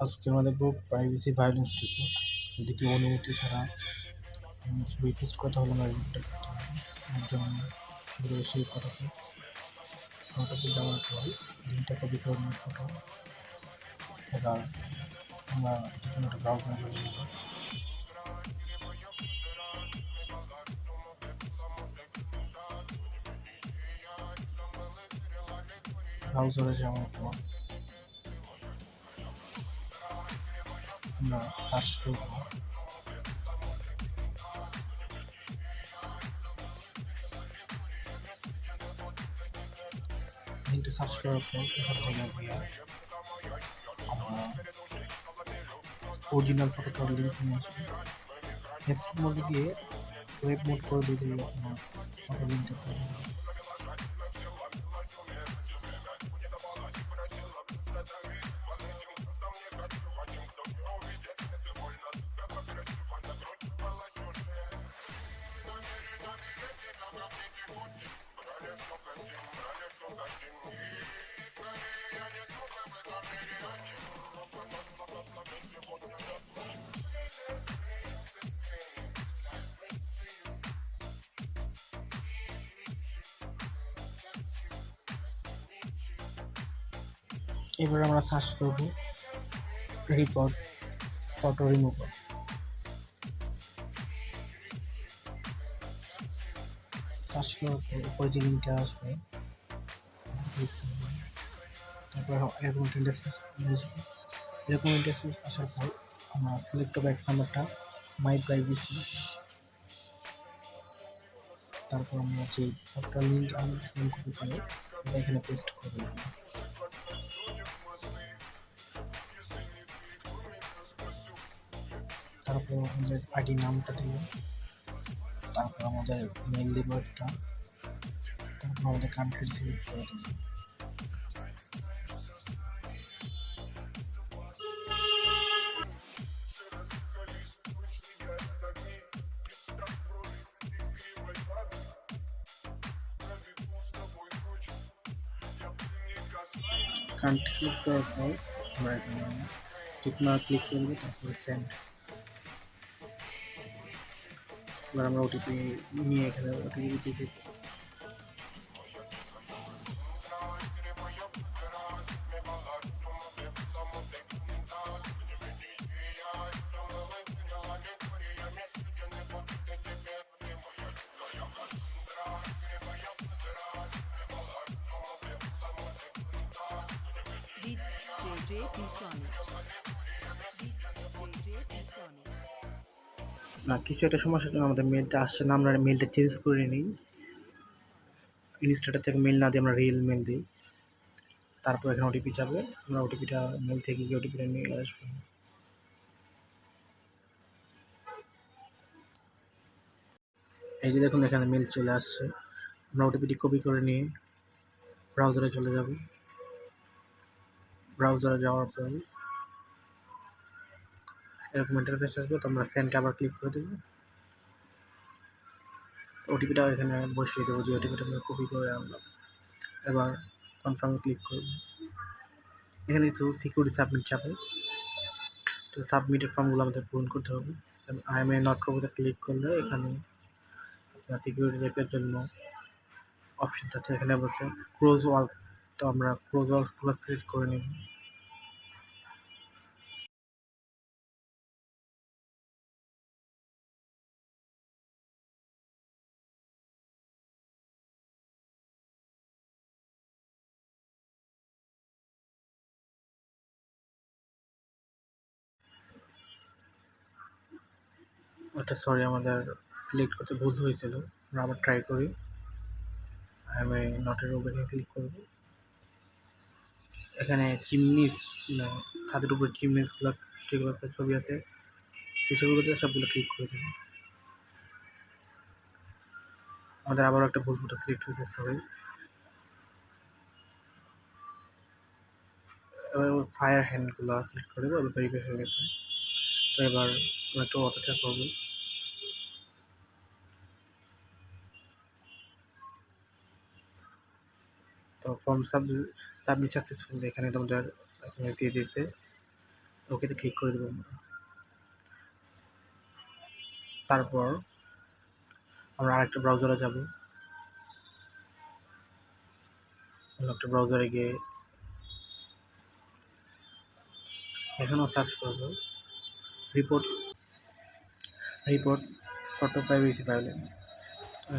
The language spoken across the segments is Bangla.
আজকে আমাদের বুক প্রাইভেসি ভায়োলেন্স রিপোর্ট যদি কেউ অনুমতি ছাড়া পোস্ট করতে হলে আমার রিপোর্টটা করতে হবে। এর জন্য সেই ফটোতে ফটোতে যাওয়ার পর লিঙ্কটা কপি করে ফটো এবার আমরা যে কোনো একটা ব্রাউজারে চলে যাব ব্রাউজারে যাওয়ার পর আমরা সার্চ করব। লিঙ্কটা সার্চ করার পর এখান থেকে গিয়ে আমরা অরিজিনাল ফটোটার লিঙ্ক নিয়ে আসব নেক্সট মোডে গিয়ে ওয়েব মোড করে দিলে আপনার ফটো লিঙ্কটা এবার আমরা সার্চ করব রিপোর্ট ফটো রিমুভার সার্চ করার পর উপরে যে লিঙ্কটা আসবে, তারপর এরকম আসবে এরকম ইন্টারফেস আসার পর আমরা সিলেক্ট করব এক নাম্বারটা মাই প্রাইভেসি তারপর আমরা যে ফটোটার লিঙ্ক আমরা সেন্ড কপি করে এটা এখানে পেস্ট করে দেবো। তারপর আমাদের আইডি নামটা দিব তারপর আমাদের মেল দিব একটা। তারপর আমাদের কান্ট্রি সিলেক্ট করে দেবো কান্ট্রি সিলেক্ট করার পর আমরা এখানে টিকমার ক্লিক করব, তারপর সেন্ড এবার আমরা ওটিপি নিয়ে এখানে ওটিপি দিতে JJ Piswani. না, কিছু একটা সমস্যার জন্য আমাদের মেলটা আসছে না, আমরা মেলটা চেঞ্জ করে নিই। ইনস্টাটা থেকে মেল না দিয়ে আমরা রিয়েল মেল দিই। তারপর এখানে ওটিপি যাবে, আমরা ওটিপিটা মেল থেকে গিয়ে ওটিপিটা নিয়ে আসব। এই যে দেখুন, এখানে মেল চলে আসছে। আমরা ওটিপিটি কপি করে নিয়ে ব্রাউজারে চলে যাব। ব্রাউজারে যাওয়ার পর এরকম ইন্টারফেস আসবে, তো আমরা সেন্টে আবার ক্লিক করে দেবো। ওটিপিটা এখানে বসিয়ে দেবো, যে ওটিপিটা আমরা কপি করে আনলাম। এবার কনফার্মে ক্লিক করব। এখানে কিছু সিকিউরিটি সাবমিট যাবে তো সাবমিটের ফর্মগুলো আমাদের পূরণ করতে হবে। আই এম এ নট রোবোতে ক্লিক করলে এখানে আপনার সিকিউরিটি চেকের জন্য অপশন আছে এখানে বসে ক্লোজ ওয়ার্কস তো আমরা ক্লোজ ওয়ার্কসগুলো সিলেক্ট করে নেব। আচ্ছা সরি আমাদের সিলেক্ট করতে ভুল হয়েছিল। আমরা আবার ট্রাই করি। আমি নটের উপরে ক্লিক করব। এখানে চিমনিস ছাদের উপরে চিমনিসগুলো যেগুলোতে ছবি আছে সেই ছবিগুলোতে সবগুলো ক্লিক করে দেবো আমাদের আবারও একটা ভুল ফটো সিলেক্ট হয়েছে সরি এবার ফায়ার হ্যান্ডগুলো সিলেক্ট করে দেবো, এবার হয়ে গেছে। তো এবার একটু অপেক্ষা করব। ফর্ম সাব সাবমিট সাকসেসফুল এখানে তোমাদের দিয়ে দিতে ওকেতে ক্লিক করে দেবো তারপর আমরা আরেকটা ব্রাউজারে যাব। একটা ব্রাউজারে গিয়ে এখানেও সার্চ করব। Report report photo privacy violence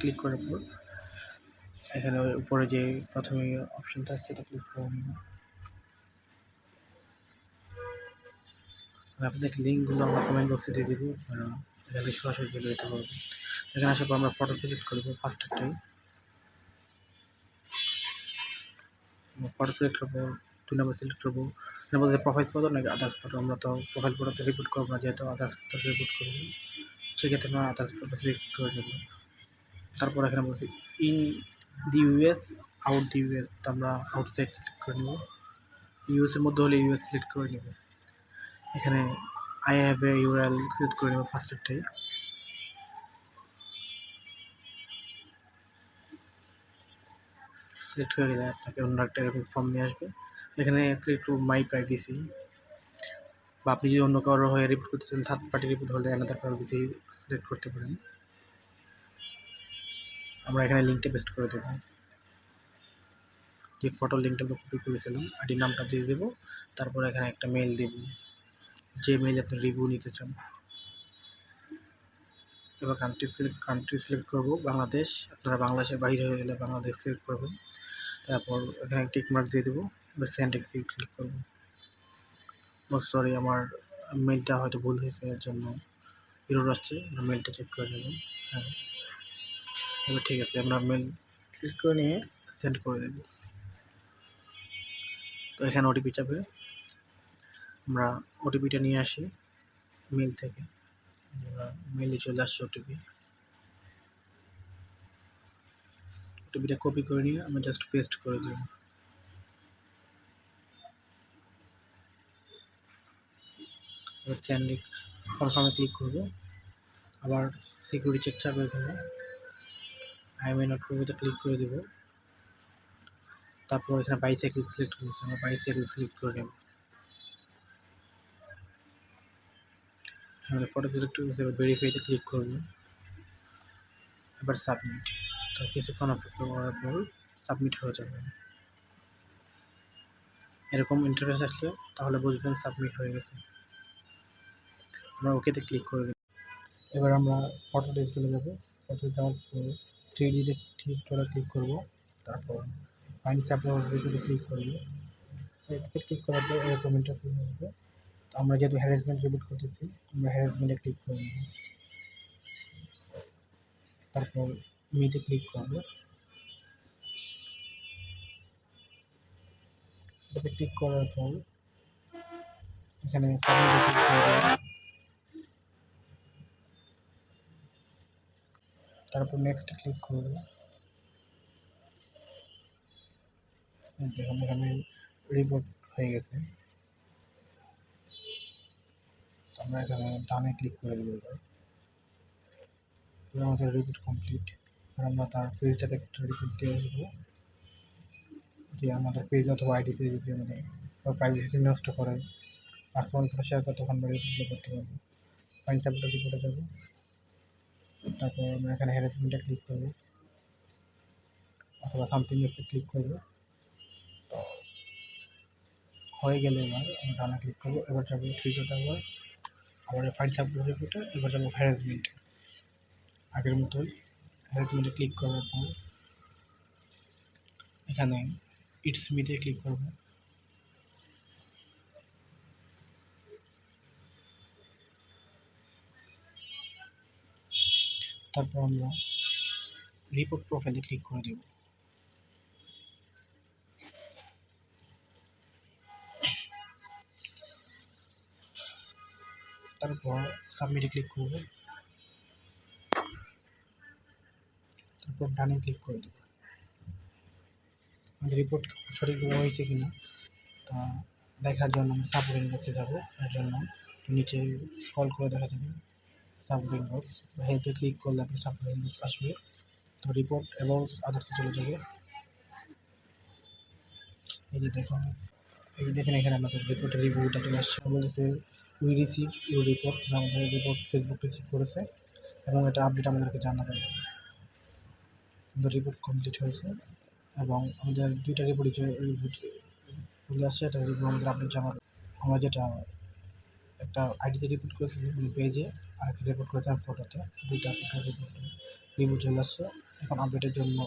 click করার পর এখানে উপরে যে প্রথমে অপশনটা আছে, সেটা ক্লিক করে নিব আর লিঙ্কগুলো আমরা কমেন্ট বক্সে দিয়ে দেবো এখানে সরাসরি চলে যেতে পারবেন। এখানে আসার পর আমরা ফটো সিলেক্ট করব ফার্স্টেরটাই ফটো সিলেক্ট করব দুই নম্বর সিলেক্ট করব। নম্বর যে প্রোফাইল ফটো নাকি আদার্স ফটো আমরা তো প্রোফাইল ফটোতে রিপোর্ট করব না, যেহেতু আদার্স ফটো রিপোর্ট করব। সেক্ষেত্রে আমরা আদার্স ফটো সিলেক্ট করে দেবো তারপর এখানে বলছি in the US out the US আমরা আউটসাইড সিলেক্ট করে নেব। ইউএসের মধ্যে হলে ইউএস সিলেক্ট করে নেব। এখানে I have a URL select করে নেব ফার্স্টেরটাই সিলেক্ট হয়ে গেলে আপনাকে অন্য একটা এরকম ফর্ম নিয়ে আসবে। এখানে সিলেক্ট মাই প্রাইভেসি বা আপনি যদি অন্য কারোর হয়ে রিপোর্ট করতে চান থার্ড পার্টি রিপোর্ট হলে অ্যানাদার প্রাইভেসি সিলেক্ট করতে পারেন। আমরা এখানে লিঙ্কটা পেস্ট করে দেবো। যে ফটোর লিঙ্কটা আমরা কপি করেছিলাম আইডি নামটা দিয়ে দেবো। তারপর এখানে একটা মেল দেব। যে মেইলে আপনি রিভিউ নিতে চান। এবার কান্ট্রি সিলেক্ট কান্ট্রি সিলেক্ট করব। বাংলাদেশ, আপনারা বাংলাদেশের বাইরে হয়ে গেলে বাংলাদেশ সিলেক্ট করবেন। তারপর এখানে টিক মার্ক দিয়ে দেবো। এবার সেন্ডে ক্লিক করব। সরি আমার মেলটা হয়তো ভুল হয়েছে, এর জন্য এরর আসছে। মেলটা চেক করে নেব। হ্যাঁ। এবার ঠিক আছে আমরা মেল ক্লিক করে নিয়ে সেন্ড করে দেব। তো এখানে ওটিপি চাপে আমরা ওটিপিটা নিয়ে আসি মেল থেকে। মেলে চলে আসছে ওটিপি ওটিপিটা কপি করে নিয়ে আমরা জাস্ট পেস্ট করে দেব। এবার কনফার্মে ক্লিক করব। আবার সিকিউরিটি চেক চাপে এখানে। আই মে নট ক্লিক করে দেব। তারপর এখানে বাইসাইকেল সিলেক্ট করেছি, আমরা বাইসাইকেল সিলেক্ট করে নেব। এখানে ফটো সিলেক্ট করেছি, এবার ভেরিফাইতে ক্লিক করব। এবার সাবমিট তো কিছুক্ষণ অপেক্ষা করার পর সাবমিট হয়ে যাবে। এরকম ইন্টারফেস আসলে তাহলে বুঝবেন সাবমিট হয়ে গেছে। আমরা ওকেতে ক্লিক করে দেব। এবার আমরা ফটোতে চলে যাব ফটো যাওয়ার পর থ্রি ডিতে করে ক্লিক করব। তারপর ফাইন সাপ্লাই ক্লিক করব। এটাতে ক্লিক করার পর এরকম ইন্টারফেস আসবে তো আমরা যেহেতু হ্যারাসমেন্ট রিপোর্ট করতেছি, আমরা হ্যারাসমেন্টে ক্লিক করে নেব তারপর মিতে ক্লিক করব। এটাতে ক্লিক করার পর এখানে ক্লিক করব। তারপর নেক্সট ক্লিক করব। দেখুন, এখানে রিপোর্ট হয়ে গেছে। আমরা এখানে ডানে ক্লিক করে দেবো এবার। আমাদের রিপোর্ট কমপ্লিট এবার আমরা তার পেজটাতে একটা রিপোর্ট দিয়ে আসব। যে আমাদের পেজ অথবা আইডিতে যদি আমাদের প্রাইভেসি নষ্ট করে পার্সোনাল ফটো শেয়ার করে, তখন আমরা রিপোর্টগুলো করতে পারব। ফাইন সাবমিট রিপোর্টে যাব। তারপর আমরা এখানে হ্যারাসমেন্টে ক্লিক করব। অথবা সামথিং এসে ক্লিক করব। তো হয়ে গেলে এবার আমরা ডানা ক্লিক করব। এবার যাব থ্রি ডট আবার আবার ফাইল সাবমিট রিপোর্টে এবার যাব হ্যারাসমেন্ট আগের মতোই হ্যারাসমেন্টে ক্লিক করার পর এখানে ইটস মিতে ক্লিক করব। তারপর আমরা রিপোর্ট প্রোফাইলে ক্লিক করে দেব। তারপর সাবমিটে ক্লিক করব। তারপর ডানে ক্লিক করে দেব। আমাদের রিপোর্ট সঠিকভাবে হয়েছে কিনা তা দেখার জন্য আমরা সাপোর্ট ইনবক্সে যাব। এর জন্য নিচে স্ক্রল করে দেখা যাবে সাপোর্ট ইনবক্স হেল্পে ক্লিক করলে আপনি সাপোর্ট ইনবক্স আসবে। তো রিপোর্ট এবং আদার্সে চলে যাবে। এই যে দেখুন, এই যে দেখেন এখানে আমাদের রিপোর্টের রিভিউটা চলে আসছে। বলেছে উই রিসিভ ইউ রিপোর্ট আমাদের রিপোর্ট ফেসবুক রিসিভ করেছে এবং এটা আপডেট আমাদেরকে জানাবে। আমাদের রিপোর্ট কমপ্লিট হয়েছে এবং আমাদের দুইটা রিপোর্ট চলে আসছে। এটা রিভিউ আমাদের আপডেট জানাবে। আমরা যেটা একটা আইডিতে রিপোর্ট মানে পেজে আর একটা রিপোর্ট করেছিলাম ফটোতে দুইটা ফটো রিপোর্ট চলে আসছে। এখন আপডেটের জন্য